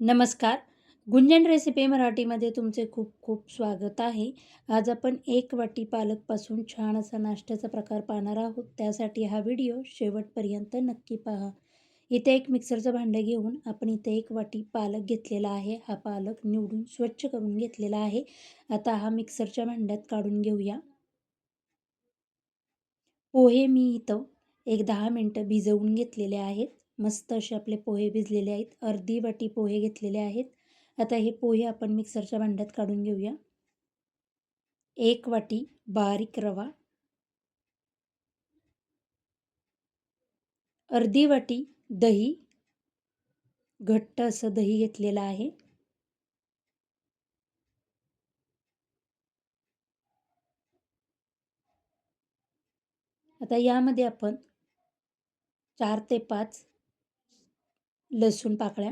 नमस्कार. गुंजन रेसिपी मराठीमध्ये तुमचे खूप खूप स्वागत आहे. आज आपण एक वाटी पालकपासून छान असा नाश्त्याचा प्रकार पाहणार आहोत. त्यासाठी हा व्हिडिओ शेवटपर्यंत नक्की पहा. इथे एक मिक्सरचं भांडं घेऊन आपण इथे एक वाटी पालक घेतलेला आहे. हा पालक निवडून स्वच्छ करून घेतलेला आहे. आता हा मिक्सरच्या भांड्यात काढून घेऊया. पोहे मी इथं एक दहा मिनटं भिजवून घेतलेले आहेत. मस्त असे आपले पोहे भिजलेले आहेत. अर्धी वाटी पोहे घेतलेले आहेत. आता हे पोहे आपण मिक्सरच्या भांड्यात काढून घेऊया. एक वाटी बारीक रवा. अर्धी वाटी दही. घट्ट असं दही घेतलेलं आहे. आता यामध्ये आपण चार ते पाच लसूण पाकळ्या.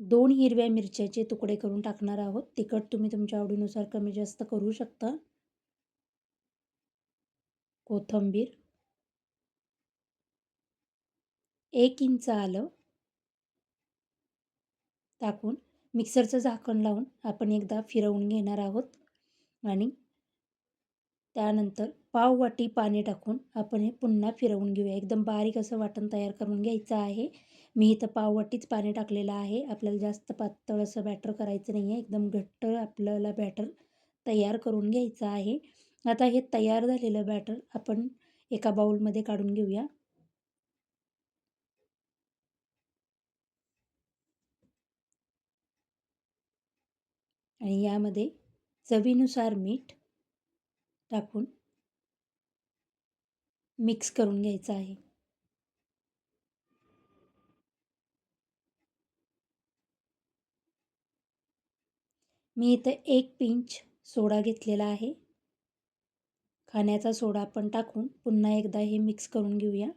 दोन हिरव्या मिरच्याचे तुकडे करून टाकणार आहोत. तिखट तुम्ही तुमच्या आवडीनुसार कमी जास्त करू शकता. कोथंबीर. एक इंच आलं. टाकून मिक्सरचं झाकण लावून आपण एकदा फिरवून घेणार आहोत. आणि त्यानंतर पाव वाटी पाणी टाकून आपण हे पुन्हा फिरवून घेऊया. एकदम बारीक असं वाटण तयार करून घ्यायचं आहे. मी इथं पाववाटीच पाणी टाकलेलं आहे. आपल्याला जास्त पातळ असं बॅटर करायचं नाही आहे एकदम घट्ट आपल्याला बॅटर तयार करून घ्यायचं आहे. आता हे तयार झालेलं बॅटर आपण एका बाऊलमध्ये काढून घेऊया. आणि यामध्ये चवीनुसार मीठ टाकून मिक्स करून घ्यायचं आहे. मी इथं एक पिंच सोडा घेतलेला आहे. खाण्याचा सोडा आपण टाकून पुन्हा एकदा हे मिक्स करून घेऊया.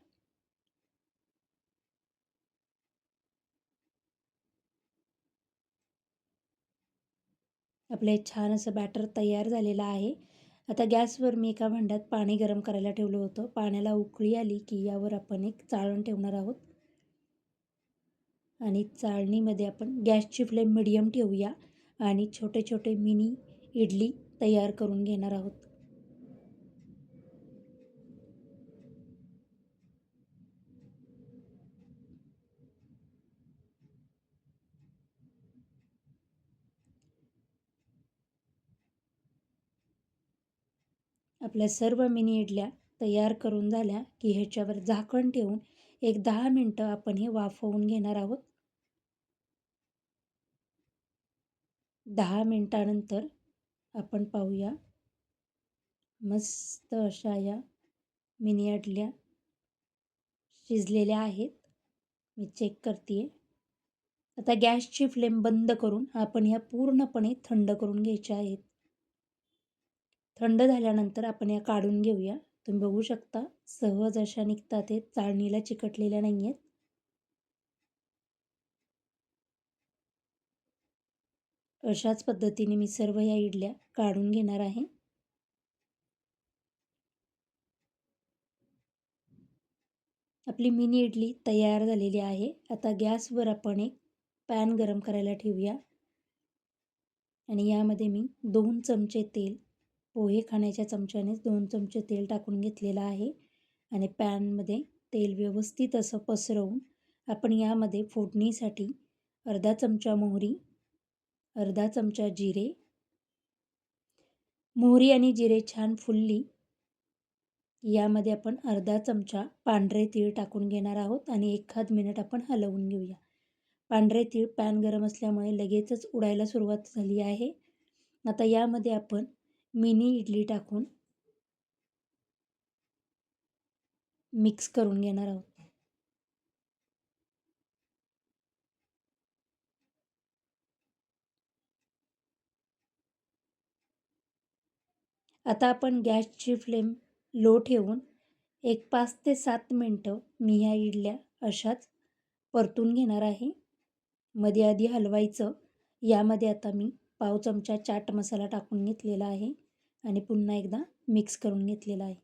आपले छान असं बॅटर तयार झालेलं आहे. आता गॅसवर मी एका भांड्यात पाणी गरम करायला ठेवलं होतं. पाण्याला उकळी आली की यावर आपण एक चाळण ठेवणार आहोत. आणि चाळणीमध्ये आपण गॅसची फ्लेम मिडियम ठेवूया. आणि छोटे छोटे मिनी इडली तयार करून घेणार आहोत. आपल्या सर्व मिनी इडल्या तयार करून झाल्या की ह्याच्यावर झाकण ठेवून एक दहा मिनटं आपण हे वाफवून घेणार आहोत. दहा मिनटानंतर आपण पाहूया. मस्त अशा या मिनी अडल्या शिजलेल्या आहेत. मी चेक करते आता गॅसची फ्लेम बंद करून आपण ह्या पूर्णपणे थंड करून घ्यायच्या आहेत. थंड झाल्यानंतर आपण या काढून घेऊया. तुम्ही बघू शकता सहज अशा निघतात हे चाळणीला चिकटलेल्या नाही आहेत अशाच पद्धतीने मी सर्व या इडल्या काढून घेणार आहे. आपली मिनी इडली तयार झालेली आहे. आता गॅसवर आपण एक पॅन गरम करायला ठेवूया. आणि यामध्ये मी दोन चमचे तेल पोहे खाण्याच्या चमच्यानेच दोन चमचे तेल टाकून घेतलेलं आहे. आणि पॅनमध्ये तेल व्यवस्थित असं पसरवून आपण यामध्ये फोडणीसाठी अर्धा चमचा मोहरी अर्धा चमचा जिरे. मोहरी आणि जिरे छान फुलली. यामध्ये आपण अर्धा चमचा पांढरे तीळ टाकून घेणार आहोत आणि एखाद मिनिट आपण हलवून घेऊया. पांढरे तीळ पॅन गरम असल्यामुळे लगेचच उडायला सुरुवात झाली आहे. आता यामध्ये आपण मिनी इडली टाकून मिक्स करून घेणार आहोत. आता आपण गॅसची फ्लेम लो ठेवून एक पाच ते सात मिनटं मी ह्या इडल्या अशाच परतून घेणार आहे. मध्ये आधी हलवायचं यामध्ये आता मी पाव चमचा चाट मसाला टाकून घेतलेला आहे आणि पुन्हा एकदा मिक्स करून घेतलेला आहे.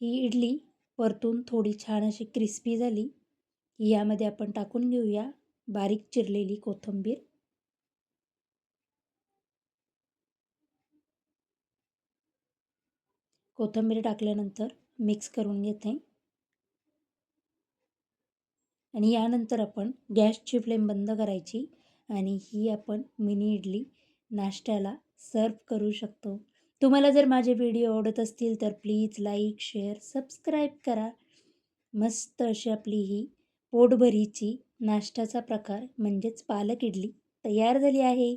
ही इडली परतून थोडी छान अशी क्रिस्पी झाली. यामध्ये आपण टाकून घेऊया बारीक चिरलेली कोथिंबीर. कोथिंबीर टाकल्यानंतर मिक्स करून घेते. आणि यानंतर आपण गॅसची फ्लेम बंद करायची आणि ही आपण मिनी इडली नाश्त्याला सर्व करू शकतो. तुम्हाला जर माझे व्हिडिओ आवडत असतील तर प्लीज लाईक शेअर सबस्क्राईब करा. मस्त अशी आपली ही पोटभरीची नाश्त्याचा प्रकार म्हणजेच पालक इडली तयार झाली आहे.